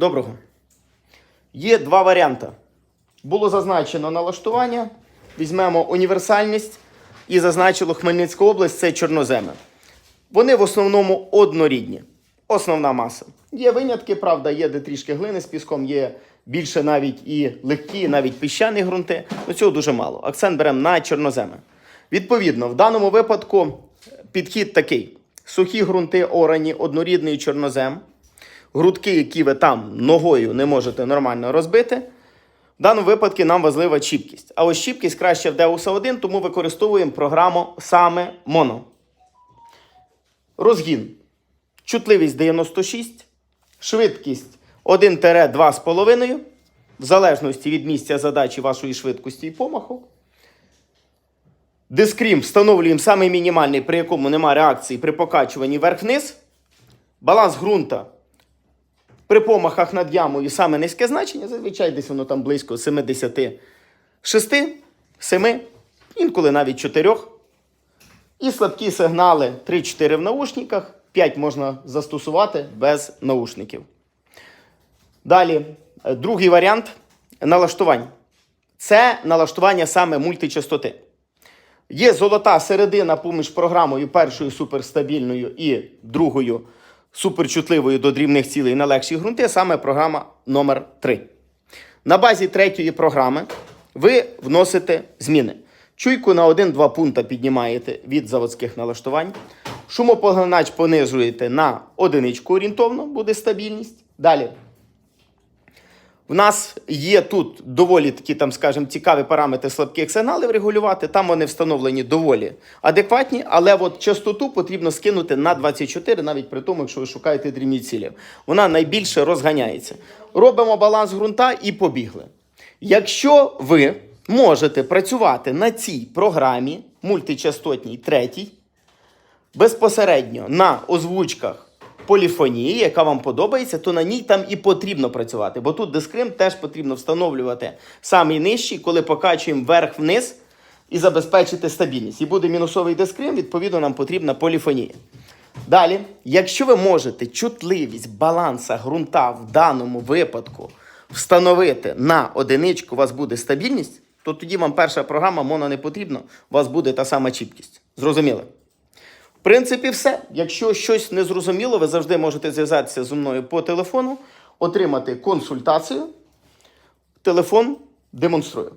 Доброго. Є два варіанти. Було зазначено налаштування. Візьмемо універсальність і зазначило Хмельницька область це чорноземи. Вони в основному однорідні. Основна маса. Є винятки, правда, є де трішки глини з піском, є більше навіть і легкі, навіть піщані ґрунти. Ну цього дуже мало. Акцент беремо на чорноземи. Відповідно, в даному випадку підхід такий: сухі ґрунтиорані, однорідний чорнозем, грудки, які ви там ногою не можете нормально розбити. В даному випадку нам важлива чіпкість. А ось чіпкість краще в Deus 1, тому використовуємо програму саме Mono. Розгін. Чутливість 96, швидкість 1-2,5, в залежності від місця задачі вашої швидкості і помаху. Дискрім встановлюємо самий мінімальний, при якому немає реакції при покачуванні вверх-вниз. Баланс ґрунта при помахах над ямою саме низьке значення, зазвичай десь воно там близько 76, 7, інколи навіть 4. І слабкі сигнали 3-4 в наушниках, 5 можна застосувати без наушників. Далі, е, другий варіант налаштувань. Це налаштування саме мультичастоти. Є золота середина поміж програмою першою суперстабільною і другою суперчутливою до дрібних цілей на легші ґрунти, саме програма номер 3 На базі третьої програми ви вносите зміни. Чуйку на 1-2 пункта піднімаєте від заводських налаштувань. Шумопоглинач понижуєте на одиничку орієнтовно, буде стабільність. Далі. В нас є тут доволі такі, там, скажімо, цікаві параметри слабких сигналів регулювати. Там вони встановлені доволі адекватні, але от частоту потрібно скинути на 24, навіть при тому, якщо ви шукаєте дрібні цілі. Вона найбільше розганяється. Робимо баланс ґрунта і побігли. Якщо ви можете працювати на цій програмі мультичастотній третій, безпосередньо на озвучках поліфонії, яка вам подобається, то на ній там і потрібно працювати. Бо тут дискрим теж потрібно встановлювати самий нижчий, коли покачуємо вверх-вниз і забезпечити стабільність. І буде мінусовий дискрим, відповідно, нам потрібна поліфонія. Далі, якщо ви можете чутливість баланса ґрунта в даному випадку встановити на одиничку, у вас буде стабільність, то тоді вам перша програма моно не потрібна, у вас буде та сама чіткість. Зрозуміли? В принципі, все. Якщо щось не зрозуміло, ви завжди можете зв'язатися зі мною по телефону, отримати консультацію. Телефон демонструю.